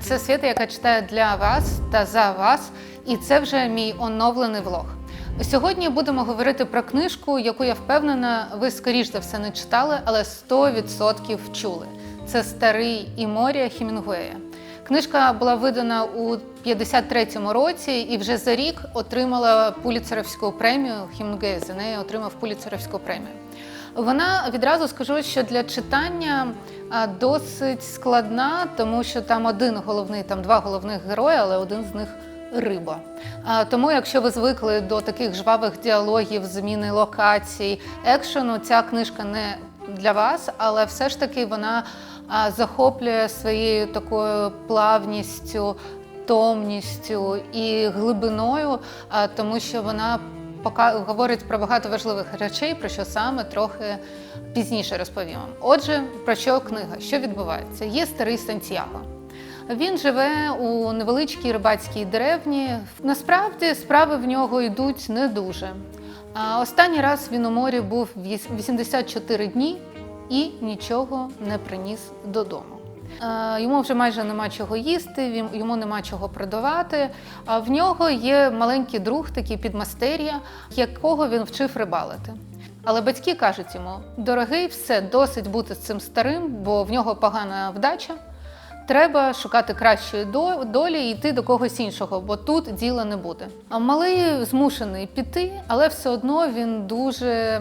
Це Свята, яка читає для вас та за вас, і це вже мій оновлений влог. Сьогодні будемо говорити про книжку, яку я впевнена, ви скоріш за все не читали, але 100% чули. Це Старий і моря Хімінгуея. Книжка була видана у 53-му році і вже за рік отримала Пуліцерівську премію. Хімінгуей за неї отримав Пуліцерівську премію. Вона відразу скажу, що для читання досить складна, тому що там один головний, там два головних герої, але один з них риба. Тому, якщо ви звикли до таких жвавих діалогів, зміни локацій, екшену, ця книжка не для вас, але все ж таки вона захоплює своєю такою плавністю, томністю і глибиною, тому що вона пока говорить про багато важливих речей, про що саме трохи пізніше розповім. Отже, про що книга? Що відбувається? Є старий Сантьяго. Він живе у невеличкій рибацькій деревні. Насправді справи в нього йдуть не дуже. А Останній раз він у морі був віс- 84 дні і нічого не приніс додому. Е, Йому вже майже нема чого їсти, йому нема чого продавати. А в нього є маленький друг, такий підмастер'я, якого він вчив рибалити. Але батьки кажуть йому: дорогий, все, досить бути з цим старим, бо в нього погана вдача. Треба шукати кращої до- долі і йти до когось іншого, бо тут діла не буде. А малий змушений піти, але все одно він дуже е,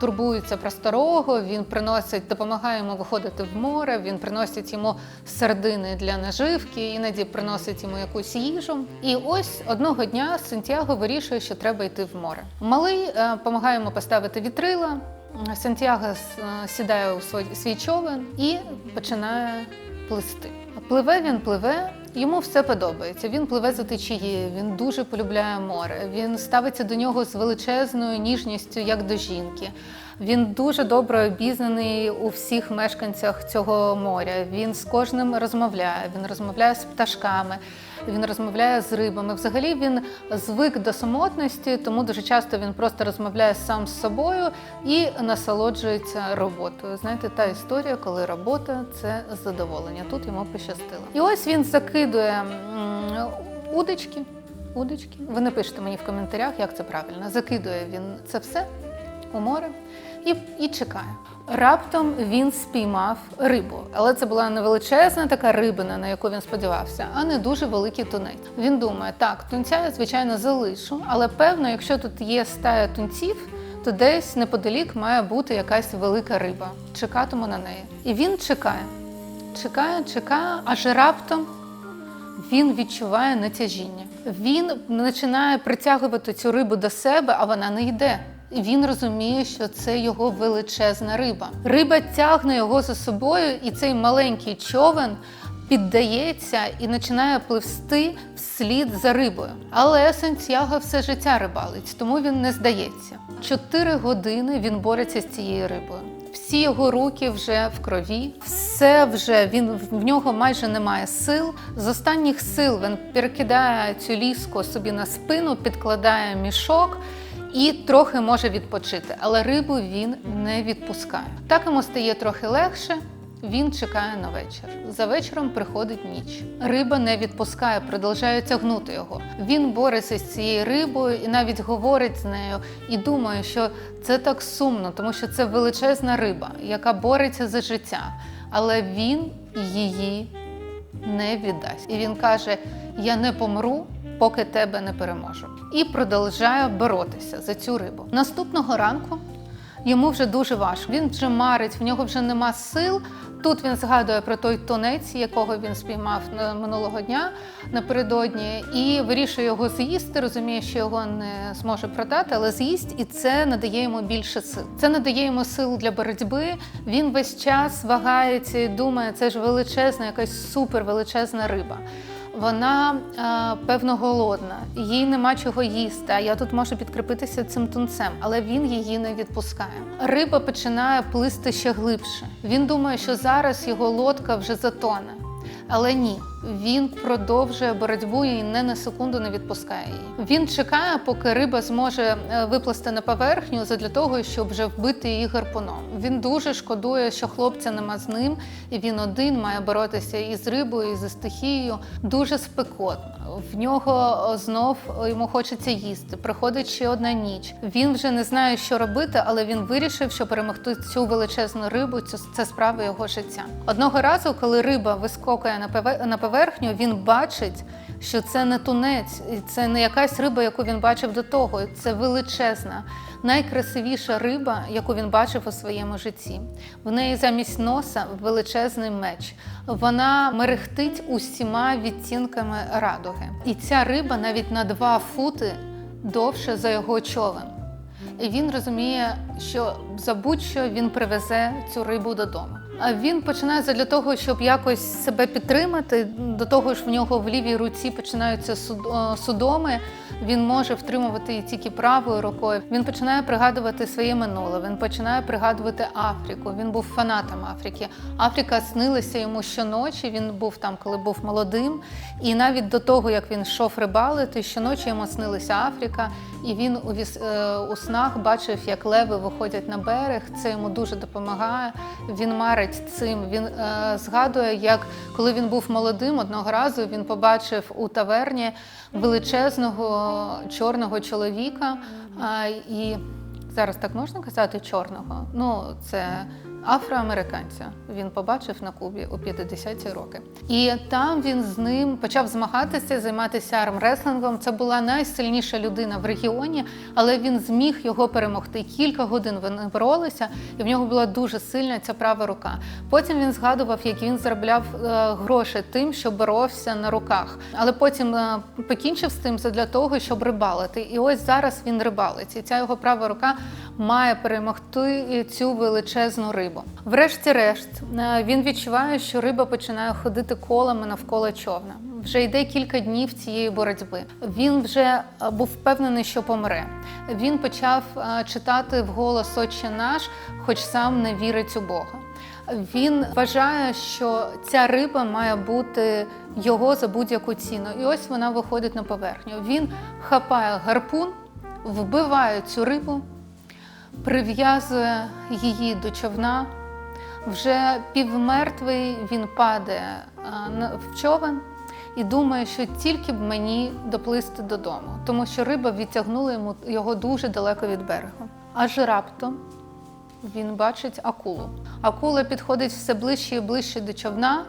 турбується про старого. Він приносить, допомагає йому виходити в море. Він приносить йому сардини для наживки, іноді приносить йому якусь їжу. І ось одного дня Сантьяго вирішує, що треба йти в море. Малий е, допомагає йому поставити вітрила. Сантьяго е, сідає у свій човен і починає плисти. Пливе він пливе, йому все подобається. Він пливе за течією, він дуже полюбляє море. Він ставиться до нього з величезною ніжністю, як до жінки. Він дуже добре обізнаний у всіх мешканцях цього моря. Він з кожним розмовляє. Він розмовляє з пташками, він розмовляє з рибами. Взагалі він звик до самотності, тому дуже часто він просто розмовляє сам з собою і насолоджується роботою. Знаєте, та історія, коли робота це задоволення. Тут йому пощастило. І ось він закидує удочки. Удочки. Ви напишете мені в коментарях, як це правильно. Закидує він це все у море і, і чекає. Раптом він спіймав рибу, але це була не величезна така рибина, на яку він сподівався, а не дуже великий тунець. Він думає, так, тунця я звичайно залишу, але певно, якщо тут є стая тунців, то десь неподалік має бути якась велика риба. Чекатиму на неї. І він чекає, чекає, чекає, аж раптом він відчуває натяжіння. Він починає притягувати цю рибу до себе, а вона не йде. Він розуміє, що це його величезна риба. Риба тягне його за собою, і цей маленький човен піддається і починає пливсти вслід за рибою. Але Сантьяго все життя рибалить, тому він не здається. Чотири години він бореться з цією рибою. Всі його руки вже в крові, все вже він в нього майже немає сил. З останніх сил він перекидає цю ліску собі на спину, підкладає мішок і трохи може відпочити, але рибу він не відпускає. Так йому стає трохи легше. Він чекає на вечір. За вечором приходить ніч. Риба не відпускає, продовжує тягнути його. Він бореться з цією рибою і навіть говорить з нею і думає, що це так сумно, тому що це величезна риба, яка бореться за життя. Але він її не віддасть. І він каже: Я не помру, поки тебе не переможу. І продовжує боротися за цю рибу. Наступного ранку йому вже дуже важко. Він вже марить, в нього вже нема сил. Тут він згадує про той тунець, якого він спіймав минулого дня напередодні, і вирішує його з'їсти. Розуміє, що його не зможе продати, але з'їсть, і це надає йому більше сил. Це надає йому сил для боротьби. Він весь час вагається і думає, це ж величезна, якась супер величезна риба. Вона е, певно голодна, їй нема чого їсти. А я тут можу підкріпитися цим тунцем, але він її не відпускає. Риба починає плисти ще глибше. Він думає, що зараз його лодка вже затоне. Але ні, Він продовжує боротьбу і не на секунду не відпускає її. Він чекає, поки риба зможе е, виплисти на поверхню для того, щоб вже вбити її гарпуном. Він дуже шкодує, що хлопця нема з ним, і він один має боротися і з рибою, і зі стихією. Дуже спекотно. В нього знов йому хочеться їсти. Приходить ще одна ніч. Він вже не знає, що робити, але він вирішив, що перемогти цю величезну рибу це справа його життя. Одного разу, коли риба вискокує на пове- на поверхню, він бачить, що це не тунець, і це не якась риба, яку він бачив до того. Це величезна, найкрасивіша риба, яку він бачив у своєму житті. В неї замість носа величезний меч. Вона мерехтить усіма відтінками радуги. І ця риба навіть на два фути довше за його човен. І він розуміє, що за будь-що він привезе цю рибу додому. Він починається для того, щоб якось себе підтримати. До того ж, в нього в лівій руці починаються суд- судоми. Він може втримувати її тільки правою рукою. Він починає пригадувати своє минуле. Він починає пригадувати Африку. Він був фанатом Африки. Африка снилася йому щоночі. Він був там, коли був молодим. І навіть до того, як він йшов рибалити, щоночі йому снилася Африка, і він у, віс, е, у снах бачив, як леви виходять на берег. Це йому дуже допомагає. Він марить цим. Він е, згадує, як коли він був молодим, одного разу він побачив у таверні величезного чорного чоловіка. І зараз так можна казати чорного? Ну, це афроамериканця. Він побачив на Кубі у 50-ті роки. І там він з ним почав змагатися, займатися армреслингом. Це була найсильніша людина в регіоні, але він зміг його перемогти. Кілька годин вони боролися, і в нього була дуже сильна ця права рука. Потім він згадував, як він заробляв е, гроші тим, що боровся на руках. Але потім е, покінчив з тим для того, щоб рибалити. І ось зараз він рибалить. І ця його права рука має перемогти цю величезну рибу. Врешті-решт, е, він відчуває, що риба починає ходити колами навколо човна. Вже йде кілька днів цієї боротьби. Він вже е, був впевнений, що помре. Він почав е, читати вголос Отче наш, хоч сам не вірить у Бога. Він вважає, що ця риба має бути його за будь-яку ціну. І ось вона виходить на поверхню. Він хапає гарпун, вбиває цю рибу, прив'язує її до човна. Вже півмертвий він падає в човен і думає, що тільки б мені доплисти додому, тому що риба відтягнула йому його дуже далеко від берегу. Аж раптом він бачить акулу. Акула підходить все ближче і ближче до човна.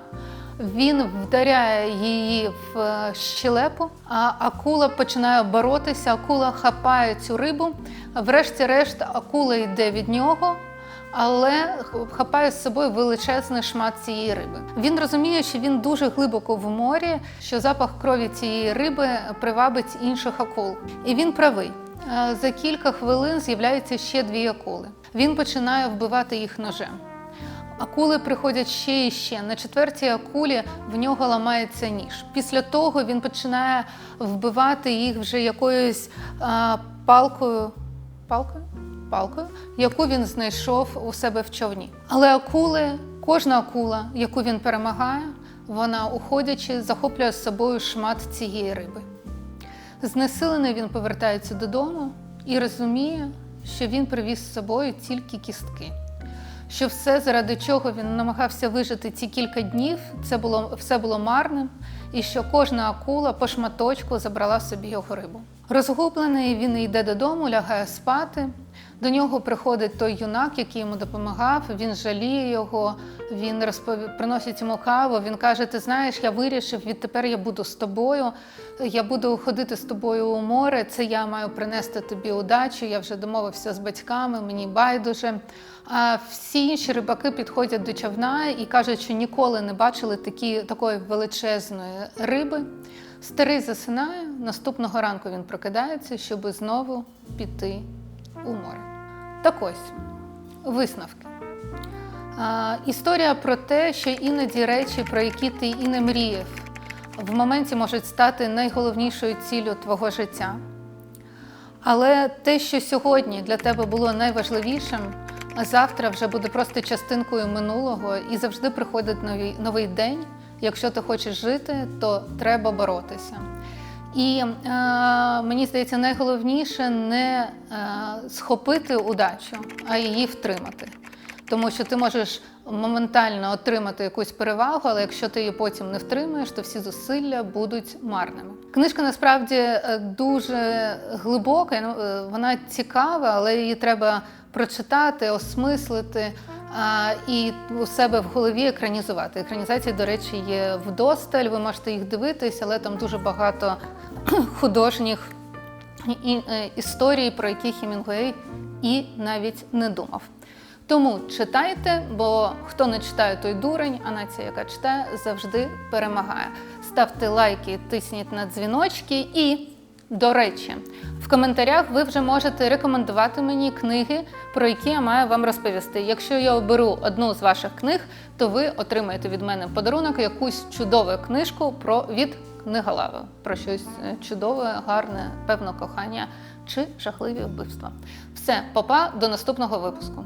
Він вдаряє її в е, щелепу, а акула починає боротися. Акула хапає цю рибу. Врешті-решт, акула йде від нього, але хапає з собою величезний шмат цієї риби. Він розуміє, що він дуже глибоко в морі, що запах крові цієї риби привабить інших акул. І він правий. Е, За кілька хвилин з'являються ще дві акули. Він починає вбивати їх ножем. Акули приходять ще і ще. На четвертій акулі в нього ламається ніж. Після того він починає вбивати їх вже якоюсь а, палкою, палкою? Палкою, яку він знайшов у себе в човні. Але акули, кожна акула, яку він перемагає, вона, уходячи, захоплює з собою шмат цієї риби. Знесилений він повертається додому і розуміє, що він привіз з собою тільки кістки. Що все, заради чого він намагався вижити ці кілька днів, це було все було марним, і що кожна акула по шматочку забрала собі його рибу. Розгублений він йде додому, лягає спати. До нього приходить той юнак, який йому допомагав. Він жаліє його, він розпові... приносить йому каву. Він каже: Ти знаєш, я вирішив, відтепер я буду з тобою. Я буду ходити з тобою у море. Це я маю принести тобі удачу. Я вже домовився з батьками, мені байдуже. А всі інші рибаки підходять до човна і кажуть, що ніколи не бачили такі, такої величезної риби. Старий засинає, наступного ранку він прокидається, щоб знову піти у море. Так ось, висновки. А, історія про те, що іноді речі, про які ти і не мріяв, в моменті можуть стати найголовнішою ціллю твого життя. Але те, що сьогодні для тебе було найважливішим, завтра вже буде просто частинкою минулого, і завжди приходить новий, новий день, якщо ти хочеш жити, то треба боротися. І е, мені здається, найголовніше не е, схопити удачу, а її втримати. Тому що ти можеш моментально отримати якусь перевагу, але якщо ти її потім не втримаєш, то всі зусилля будуть марними. Книжка насправді е, дуже глибока, ну, е, вона цікава, але її треба прочитати, осмислити і у себе в голові екранізувати. Екранізації, до речі, є вдосталь, ви можете їх дивитись, але там дуже багато художніх е, історій, про які Хемінгуей і навіть не думав. Тому читайте, бо хто не читає, той дурень, а нація, яка читає, завжди перемагає. Ставте лайки, тисніть на дзвіночки і. До речі, в коментарях ви вже можете рекомендувати мені книги, про які я маю вам розповісти. Якщо я оберу одну з ваших книг, то ви отримаєте від мене подарунок якусь чудову книжку про від книголави, про щось е, чудове, гарне, певно, кохання чи жахливі вбивства. Все, папа, до наступного випуску.